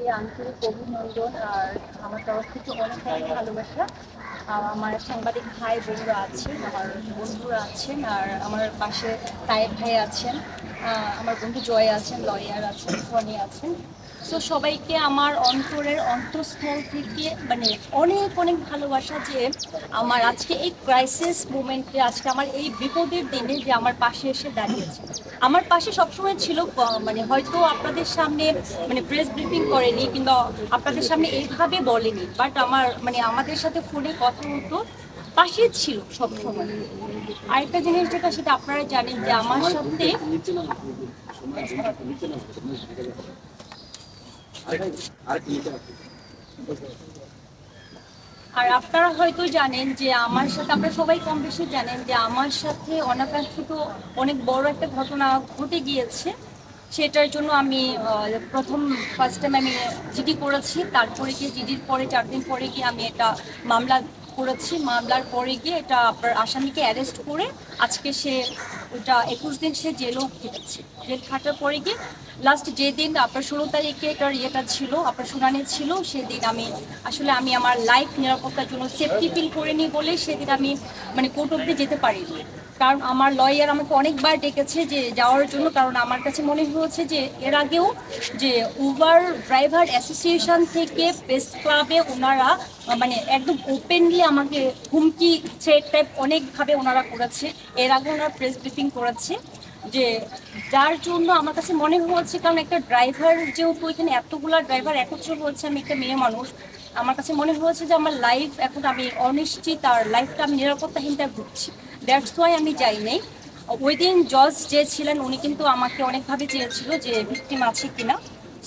সবাইকে আন্তরিক অভিনন্দন আর আমার তরফ থেকে অনেক অনেক ভালোবাসা। আমার সাংবাদিক ভাই বোনরা আছেন, আমার বন্ধুরা আছেন আর আমার পাশে তায়েব ভাই আছেন আমার বন্ধু জয় আছেন, লয়ার আছেন সনি আছেন। তো সবাইকে আমার অন্তরের অন্তঃস্থল থেকে মানে অনেক অনেক ভালোবাসা যে আমার আজকে এই ক্রাইসিস মুমেন্টে আজকে আমার এই বিপদের দিনে যে আমার পাশে এসে দাঁড়িয়েছে। আমার পাশে সবসময় ছিল মানে হয়তো আপনাদের সামনে মানে প্রেস ব্রিফিং করেনি কিংবা আপনাদের সামনে এইভাবে বলেনি বাট আমার মানে আমাদের সাথে ফোনে কথা হতো, পাশে ছিল সবসময়। আরেকটা জিনিস যেটা, সেটা আপনারা জানেন যে আমার সাথে আর আপনারা হয়তো জানেন যে আমার সাথে, আপনারা সবাই কম বেশি জানেন যে আমার সাথে অনাকাঙ্ক্ষিত অনেক বড় একটা ঘটনা ঘটে গিয়েছে। সেটার জন্য আমি প্রথম ফার্স্ট টাইম আমি জিডি করেছি। তারপরে গিয়ে জিডির পরে, চার দিন পরে গিয়ে আমি এটা মামলা করেছি। মামলার পরে গিয়ে এটা আপনার আসামিকে অ্যারেস্ট করে আজকে সে ওটা একুশ দিন সে জেলও খেটেছে। জেল খাটার পরে গিয়ে লাস্ট যেদিন আপনার ষোলো তারিখে এটার ইয়েটা ছিল, আপনার শুনানি ছিল, সেদিন আমি আসলে আমি আমার লাইফ নিরাপত্তার জন্য সেফটি ফিল করিনি বলে সেদিন আমি মানে কোর্ট অব্দি যেতে পারিনি। কারণ আমার লয়ার আমাকে অনেকবার ডেকেছে যে যাওয়ার জন্য, কারণ আমার কাছে মনে হয়েছে যে এর আগেও যে উবার ড্রাইভার অ্যাসোসিয়েশন থেকে প্রেস ক্লাবে ওনারা মানে একদম ওপেনলি আমাকে হুমকি থ্রেট টাইপ অনেকভাবে ওনারা করেছে। এর আগে ওনারা প্রেস করেছে যে যার জন্য আমার কাছে মনে হয়েছে, কারণ একটা ড্রাইভার যেহেতু এখানে এতগুলো ড্রাইভার একত্র হচ্ছে আমি একটা মেয়ে মানুষ, আমার কাছে মনে হয়েছে যে আমার লাইফ এখন আমি অনিশ্চিত আর লাইফটা আমি নিরাপত্তাহীনটা ভুগছি। দ্যাটস ওয়াই আমি যাই নাই। ওই দিন জজ যে ছিলেন, উনি কিন্তু আমাকে অনেকভাবে চেয়েছিল যে ভিকটিম আছে কিনা।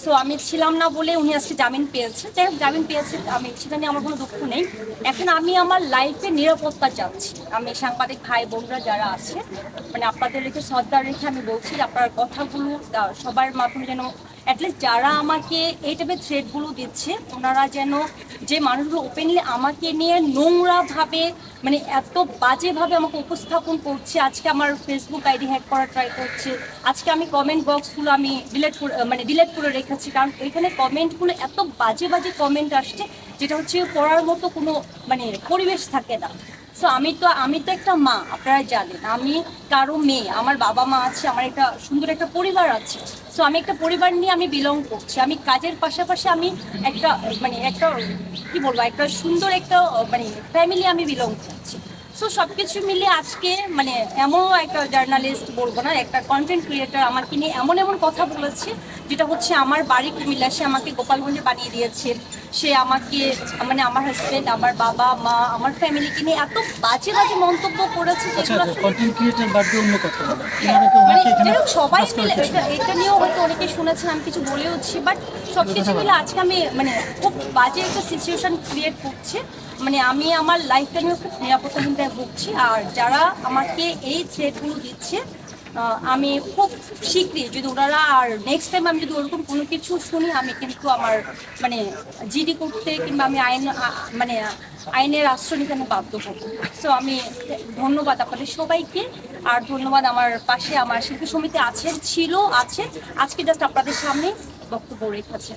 সো আমি ছিলাম না বলে উনি আজকে জামিন পেয়েছে। যাই হোক, জামিন পেয়েছে, আমি সেটা নিয়ে আমার কোনো দুঃখ নেই। এখন আমি আমার লাইফে নিরাপত্তা চাচ্ছি। আমি সাংবাদিক ভাই বোনরা যারা আছে মানে আপনাদের রেখে শ্রদ্ধা রেখে আমি বলছি, আপনার কথাগুলো সবার মাধ্যমে যেন অ্যাটলিস্ট যারা আমাকে এই টাইপের থ্রেডগুলো দিচ্ছে, ওনারা যেন যে মানুষগুলো ওপেনলি আমাকে নিয়ে নোংরাভাবে মানে এত বাজেভাবে আমাকে উপস্থাপন করছে, আজকে আমার ফেসবুক আইডি হ্যাক করার ট্রাই করছে, আজকে আমি কমেন্ট বক্সগুলো আমি ডিলেট করে মানে ডিলেট করে রেখেছি, কারণ এখানে কমেন্টগুলো এত বাজে বাজে কমেন্ট আসছে, যেটা হচ্ছে পড়ার মতো কোনো মানে পরিবেশ থাকে না। সো আমি তো আমি তো একটা মা, আপনারা জানেন। আমি কারও মেয়ে, আমার বাবা মা আছে, আমার একটা সুন্দর একটা পরিবার আছে। সো আমি একটা পরিবার নিয়ে আমি বিলং করছি। আমি কাজের পাশাপাশি আমি একটা মানে একটা, কি বলব, একটা সুন্দর একটা মানে ফ্যামিলি আমি বিলং করছি। সো সব কিছু মিলে আজকে মানে এমন একটা জার্নালিস্ট বলব না একটা কন্টেন্ট ক্রিয়েটার আমাকে নিয়ে এমন এমন কথা বলেছে যেটা হচ্ছে আমার বাড়ি কুমিল্লা। সে আমাকে গোপালগঞ্জে বানিয়ে দিয়েছে। সে আমাকে মানে আমার হাজবেন্ড আমার বাবা মা আমার ফ্যামিলিকে নিয়ে এত বাজে বাজে মন্তব্য করেছে আচ্ছা এনারা কি মানে সবাই মিলে এটা- এটা নিয়েও হয়তো অনেকে শুনেছেন আমি কিছু বলেওছি বাট সব কিছু মিলে আজকে আমি মানে খুব বাজে একটা সিচুয়েশন ক্রিয়েট করছে। মানে আমি আমার লাইফটা নিয়ে খুব নিরাপত্তাহীনতায় ভুগছি। আর যারা আমাকে এই থ্রেটগুলো দিচ্ছে আমি খুব শীঘ্রই যদি ওনারা আর নেক্সট টাইম আমি যদি ওরকম কোনো কিছু শুনি, আমি কিন্তু আমার মানে জিডি করতে কিংবা আমি আইন মানে আইনের আশ্রয় নিতে আমি বাধ্য হব। সো আমি ধন্যবাদ আপনাদের সবাইকে। আর ধন্যবাদ আমার পাশে আমার শিল্পী সমিতি আছেন, ছিল, আছে। আজকে জাস্ট আপনাদের সামনে বক্তব্য রেখেছে।